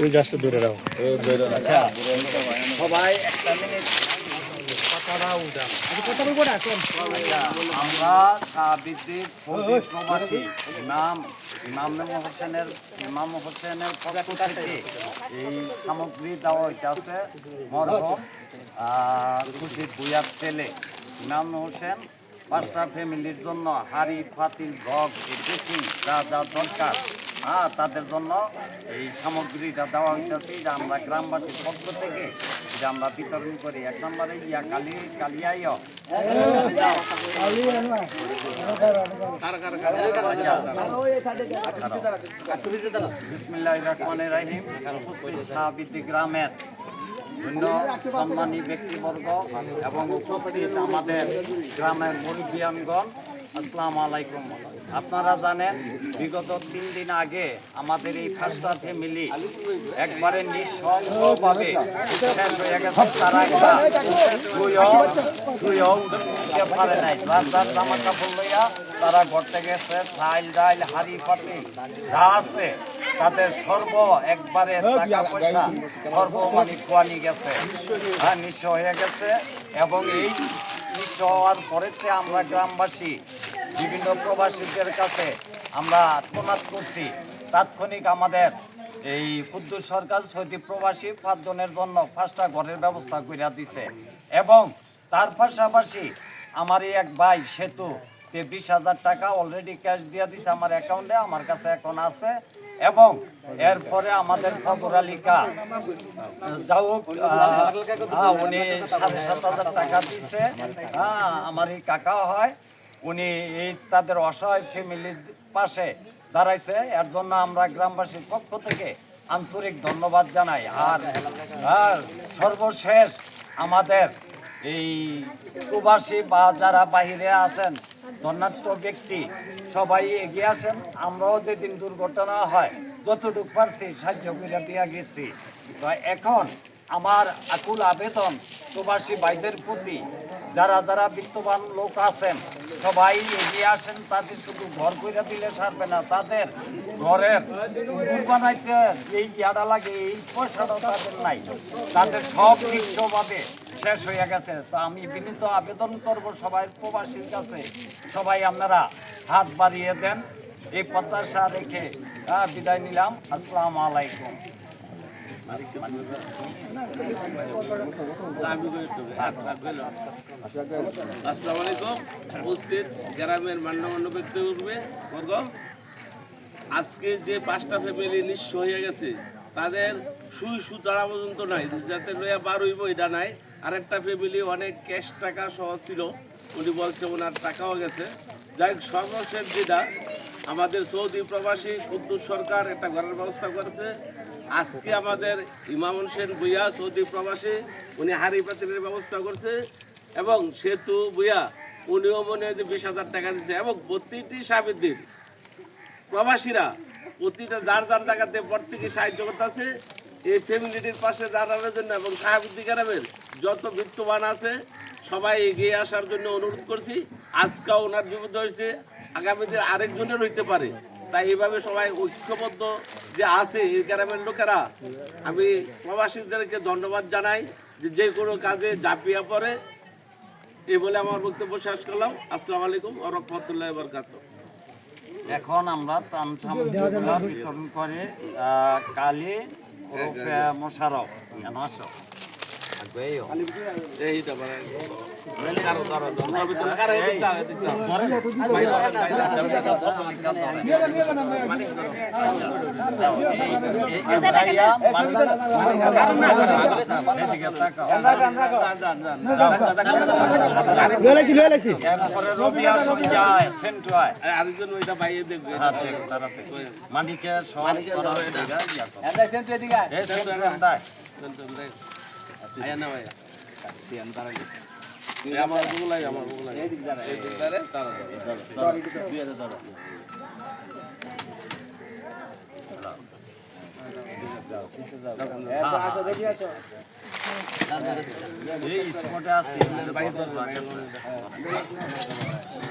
তুমি জাস্ট সবাই আমরা প্রবাসী, ইমাম ইমাম হোসেনের ইমাম হোসেনের এই সামগ্রী দেওয়া হইতেছে মরহম ছেলে। ইমাম হোসেন পাঁচটা ফ্যামিলির জন্য হাড়ি পাতিল ভগ যা যা দরকার। হ্যাঁ তাদের জন্য এই সামগ্রীটা দেওয়া হইতেছে যে আমরা গ্রামবাসীর পক্ষ থেকে, যে আমরা বিতরণ করি। এক নম্বরে, ইয়া কালি, কালিয়াইও। বিসমিল্লাহ রহমান রাহিম। গ্রামের অন্য সম্মানী ব্যক্তিবর্গ এবং উপস্থিত আমাদের গ্রামের মুরব্বিয়ানগণ। আসসালামু আলাইকুম। আপনারা জানেন, বিগত তিন দিন আগে আমাদের এই ফার্স্টা ফ্যামিলি একবারে গেছে। তারা একটা দুইও উঠতে গেছে চাইল ডাইল হাড়ি পাতি যা আছে, তাদের সর্ব একবারে টাকা পয়সা সর্ব মানে খোয়ানি গেছে। হ্যাঁ নিঃস্ব হয়ে গেছে। এবং এই নিঃস্ব হওয়ার পরেতে আমরা গ্রামবাসী বিভিন্ন প্রবাসীদের কাছে আমরা আত্মনাদ করছি। তাৎক্ষণিক আমাদের এই ক্ষুদ্র সরকার সৌদি প্রবাসী পাঁচজনের জন্য পাঁচটা ঘরের ব্যবস্থা করে দিছে এবং তার পাশাপাশি আমার এক ভাই সেতু তে বিশ হাজার টাকা অলরেডি ক্যাশ দিয়ে দিছে আমার অ্যাকাউন্টে আমার কাছে এখন আছে এবং এরপরে আমাদের ফজর আলিকা যাও হ্যাঁ উনি সাড়ে সাত হাজার টাকা দিছে। হ্যাঁ আমার এই কাকাও হয়। উনি এই তাদের অসহায় ফ্যামিলির পাশে দাঁড়াইছে। এর জন্য আমরা গ্রামবাসীর পক্ষ থেকে আন্তরিক ধন্যবাদ জানাই। আর আর সর্বশেষ আমাদের এই প্রবাসী বা যারা বাহিরে আছেন ধনাত্ম ব্যক্তি, সবাই এগিয়ে আসেন। আমরাও যেদিন দুর্ঘটনা হয়, যতটুকু পারছি সাহায্য করে দিয়া গেছি। এখন আমার আকুল আবেদন প্রবাসী ভাইদের প্রতি, যারা যারা বিত্তবান লোক আছেন সবাই এগিয়ে আসেন, তাদের শুধু ঘর করে দিলে সারবে না, তাদের ঘরের বানাইতে এই ইয়াটা লাগে, এই পয়সাটাও তাদের নাই। তাদের সব বিশ্বভাবে শেষ হয়ে গেছে। তো আমি বিনীত আবেদন করব সবাই প্রবাসীর কাছে, সবাই আপনারা হাত বাড়িয়ে দেন। এই প্রত্যাশা রেখে বিদায় নিলাম। আসসালামু আলাইকুম। গ্রামের আজকে যে পাঁচটা ফ্যামিলি নিঃস্ব হয়ে গেছে, তাদের সুই সুতারা পর্যন্ত নাই, যাতে লইয়া বার হইব এটা নাই। আর একটা ফ্যামিলি অনেক ক্যাশ টাকা সহ ছিল, উনি বলছে ওনার টাকাও গেছে। যাই সর্বশেষ যেটা, আমাদের সৌদি প্রবাসী কুদ্দুস সরকার একটা ঘরের ব্যবস্থা করেছে। আজকে আমাদের ইমাম হোসেন ভুইয়া সৌদি প্রবাসী, উনি হাড়ি পাতিলের ব্যবস্থা করছে এবং সেতু ভুইয়া, উনিও মনে হয় বিশ হাজার টাকা দিচ্ছে এবং প্রতিটি সাবিদ্দিন প্রবাসীরা, প্রতিটা যার যার জায়গাতে প্রত্যেকে সাহায্য করতেছে, এই ফ্যামিলিটির পাশে দাঁড়ানোর জন্য এবং সাহাবিদ্দি গ্রামের যত বিত্তবান আছে, সবাই এগিয়ে আসার জন্য অনুরোধ করছি। আজকেও ওনার বিপদ হয়েছে আগামী দিন আরেকজনের হইতে পারে। তাই এইভাবে সবাই ঐক্যবদ্ধ যে আছে, এই গ্রামের লোকেরা। আমি প্রবাসীদেরকে ধন্যবাদ জানাই যে যে কোনো কাজে ঝাঁপিয়ে পড়ে। এই বলে আমার বক্তব্য শেষ করলাম। আসসালামু আলাইকুম ও রহমতুল্লাহ বরকাত। এখন আমরা তাম বিতরণ করে কালি মোশারফ। আসো। মানিকের সব করা হয়ে এই সেন্টু দেয়। আয়া না ভাইয়া আমার বগুলাই আমার বগুলাই এই দিক দাঁড়া এই দিক দাঁড়া তারা এই স্পটে আছে আচ্ছা ধরেন ধরেন এটা কার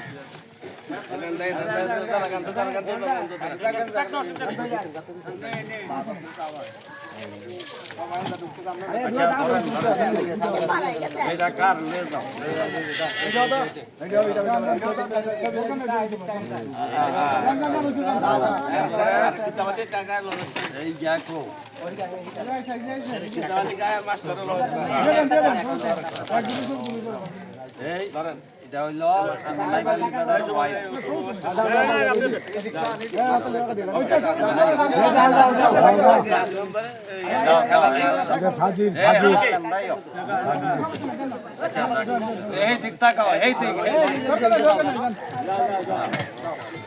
এই দেখো এই ধরেন। আচ্ছা।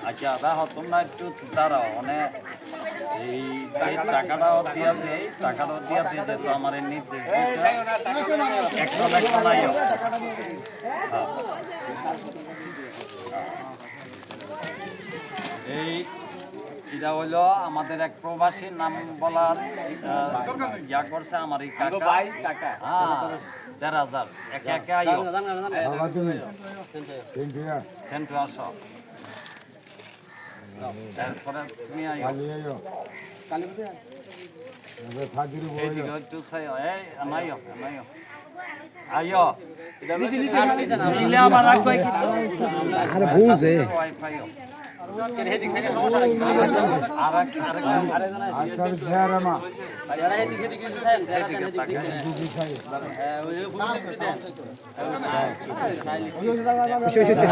আচ্ছা দেখো তোমরা একটু দাঁড়াও মানে এই টাকাটাও দিয়া দেই টাকাটাও দিয়া দিয়ে তো আমার নির্দেশ একশো হ্যাঁ। এই এটা হইল আমাদের এক প্রবাসীর নাম বলার ইয়া করছে আমার এই কাকা। হ্যাঁ দেড় হাজার। একে একে আইও সেন্টু আসো। তারপরে তুমি আইও এইদিকে একটু চাই এই নাইও নাইও আইও নিলে আবার রাখব আরে বুঝে আর